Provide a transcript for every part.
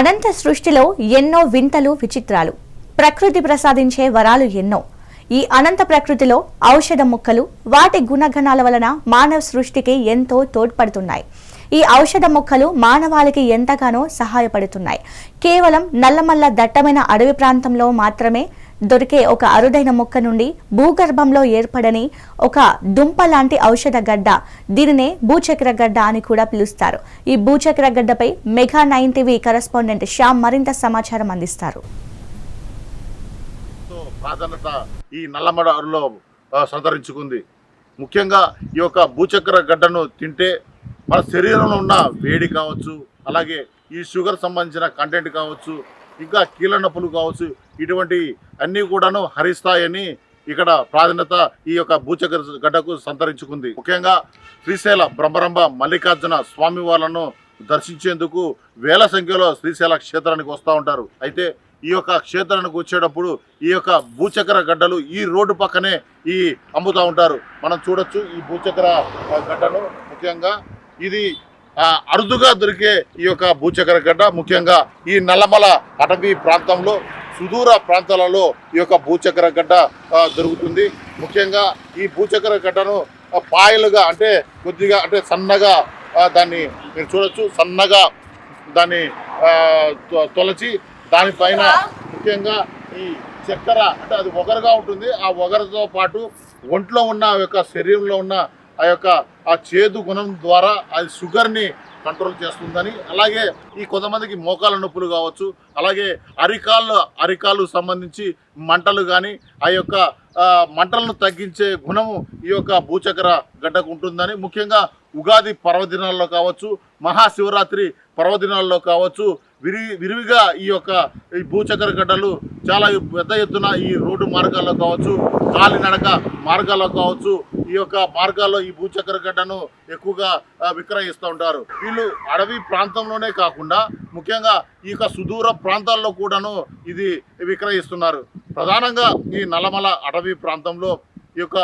అనంత సృష్టిలో ఎన్నో వింతలు విచిత్రాలు. ప్రకృతి ప్రసాదించే వరాలు ఎన్నో. ఈ అనంత ప్రకృతిలో ఔషధ మొక్కలు వాటి గుణగణాల వలన మానవ సృష్టికి ఎంతో తోడ్పడుతున్నాయి. ఈ ఔషధ మొక్కలు మానవాళికి ఎంతగానో సహాయపడుతున్నాయి. కేవలం నల్లమల్ల దట్టమైన అడవి ప్రాంతంలో మాత్రమే దొరికే ఒక అరుదైన మొక్క నుండి భూగర్భంలో ఏర్పడని ఒక దుంప లాంటి ఔషధ గడ్డ. దీనినే భూచక్ర గడ్డ అని కూడా పిలుస్తారు. ఈ భూచక్ర గడ్డపై mega nine TV correspondent Shyam మరింత సమాచారం అందిస్తారు. ప్రాధాన్యత ఈ నల్లమడ అరులో సంతరించుకుంది. ముఖ్యంగా ఈ యొక్క భూచక్ర గడ్డను తింటే మన శరీరంలో ఉన్న వేడి కావచ్చు అలాగే ఈ షుగర్ సంబంధించిన కంటెంట్ కావచ్చు ఇంకా కీళ్ళ నొప్పులు కావచ్చు. ఇటువంటి అన్నీ కూడాను హరిస్తాయని ఇక్కడ ప్రాధాన్యత ఈ యొక్క భూచక్ర గడ్డకు సంతరించుకుంది. ముఖ్యంగా శ్రీశైల బ్రహ్మరంభ మల్లికార్జున స్వామి వాళ్ళను దర్శించేందుకు వేల సంఖ్యలో శ్రీశైల క్షేత్రానికి వస్తూ ఉంటారు. అయితే ఈ యొక్క క్షేత్రానికి వచ్చేటప్పుడు ఈ యొక్క భూచక్ర గడ్డలు ఈ రోడ్డు పక్కనే ఈ అమ్ముతూ ఉంటారు. మనం చూడొచ్చు ఈ భూచక్ర గడ్డను. ముఖ్యంగా ఇది అరుదుగా దొరికే ఈ యొక్క భూచక్ర గడ్డ ముఖ్యంగా ఈ నల్లమల అటవీ ప్రాంతంలో సుదూర ప్రాంతాలలో ఈ యొక్క భూచక్ర గడ్డ దొరుకుతుంది. ముఖ్యంగా ఈ భూచక్ర గడ్డను పాయలుగా అంటే కొద్దిగా అంటే సన్నగా దాన్ని మీరు చూడొచ్చు. సన్నగా దాన్ని తొ- తొలచి దానిపైన ముఖ్యంగా ఈ చక్కెర అంటే అది ఒగరుగా ఉంటుంది. ఆ ఒగరుతో పాటు ఒంట్లో ఉన్న యొక్క శరీరంలో ఉన్న ఆ యొక్క ఆ చేదు గుణం ద్వారా అది షుగర్ని కంట్రోల్ చేస్తుందని అలాగే ఈ కొంతమందికి మోకాల నొప్పులు కావచ్చు అలాగే అరికాళ్ళు అరికాలు సంబంధించి మంటలు కానీ ఆ యొక్క మంటలను తగ్గించే గుణము ఈ యొక్క భూచక్ర గడ్డకు ఉంటుందని ముఖ్యంగా ఉగాది పర్వదినాల్లో కావచ్చు మహాశివరాత్రి పర్వదినాల్లో కావచ్చు విరి విరివిగా ఈ యొక్క ఈ భూచక్ర గడ్డలు చాలా పెద్ద ఎత్తున ఈ రోడ్డు మార్గాల్లో కావచ్చు కాలినడక మార్గాల్లో కావచ్చు ఈ యొక్క మార్గాల్లో ఈ భూచక్ర గడ్డను ఎక్కువగా విక్రయిస్తూ ఉంటారు. వీళ్ళు అడవి ప్రాంతంలోనే కాకుండా ముఖ్యంగా ఈ యొక్క సుదూర ప్రాంతాల్లో కూడాను ఇది విక్రయిస్తున్నారు. ప్రధానంగా ఈ నల్లమల అటవీ ప్రాంతంలో ఈ యొక్క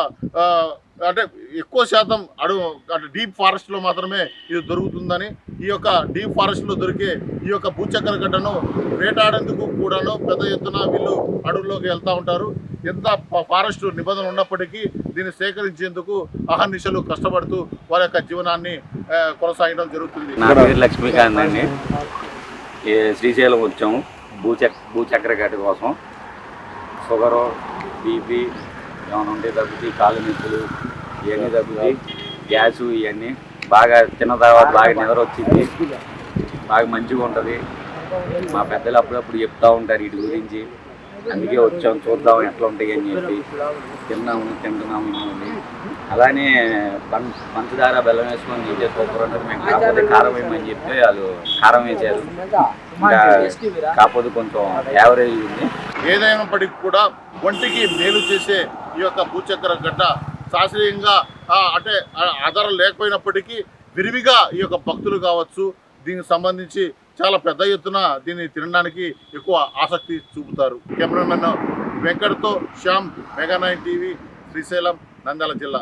అంటే ఎక్కువ శాతం అడవు అంటే డీప్ ఫారెస్ట్లో మాత్రమే ఇది దొరుకుతుందని ఈ యొక్క డీప్ ఫారెస్ట్లో దొరికే ఈ యొక్క భూచక్ర గడ్డను వేటాడేందుకు కూడాను పెద్ద ఎత్తున వీళ్ళు అడవుల్లోకి వెళ్తూ ఉంటారు. ఎంత ఫారెస్ట్ నిబంధనలు ఉన్నప్పటికీ దీన్ని సేకరించేందుకు అహర్నిశలు కష్టపడుతూ వారి యొక్క జీవనాన్ని కొనసాగడం జరుగుతుంది. నా పేరు లక్ష్మీకాంత్ అండి. ఈ శ్రీశైలం వచ్చాము. భూచక్ భూచక్ర కోసం. షుగరు బీపీ ఏమైనా ఉంటే తగ్గుతాయి. కాళ్ళు నొప్పులు ఇవన్నీ తగ్గుతాయి. గ్యాసు ఇవన్నీ బాగా తిన్న తర్వాత బాగా నిద్ర వచ్చింది. బాగా మంచిగా ఉంటుంది. మా పెద్దలు అప్పుడప్పుడు చెప్తూ ఉంటారు వీటి గురించి. అందుకే వచ్చాం చూద్దాం ఎట్లా ఉంటాయి అని చెప్పి. తిన్నాము తింటున్నాము ఇన్ని. అలానే పం పంచదార బెల్లం వేసుకొని చేసే సూపర్ ఉంటుంది మేము కాకపోతే కారం వేయమని చెప్తే వాళ్ళు కారం వేసారు ఇంకా కాకపోతే కొంచెం యావరేజ్ ఉంది. ఏదైనప్పటికీ కూడా ఒంటికి మేలు చేసే ఈ యొక్క భూచక్ర గడ్డ శాస్త్రీయంగా అంటే ఆధారం లేకపోయినప్పటికీ విరివిగా ఈ యొక్క భక్తులు కావచ్చు దీనికి సంబంధించి చాలా పెద్ద ఎత్తున దీన్ని తినడానికి ఎక్కువ ఆసక్తి చూపుతారు. Cameraman వెంకట్తో Shyam mega nine TV Srisailam Nandyal జిల్లా.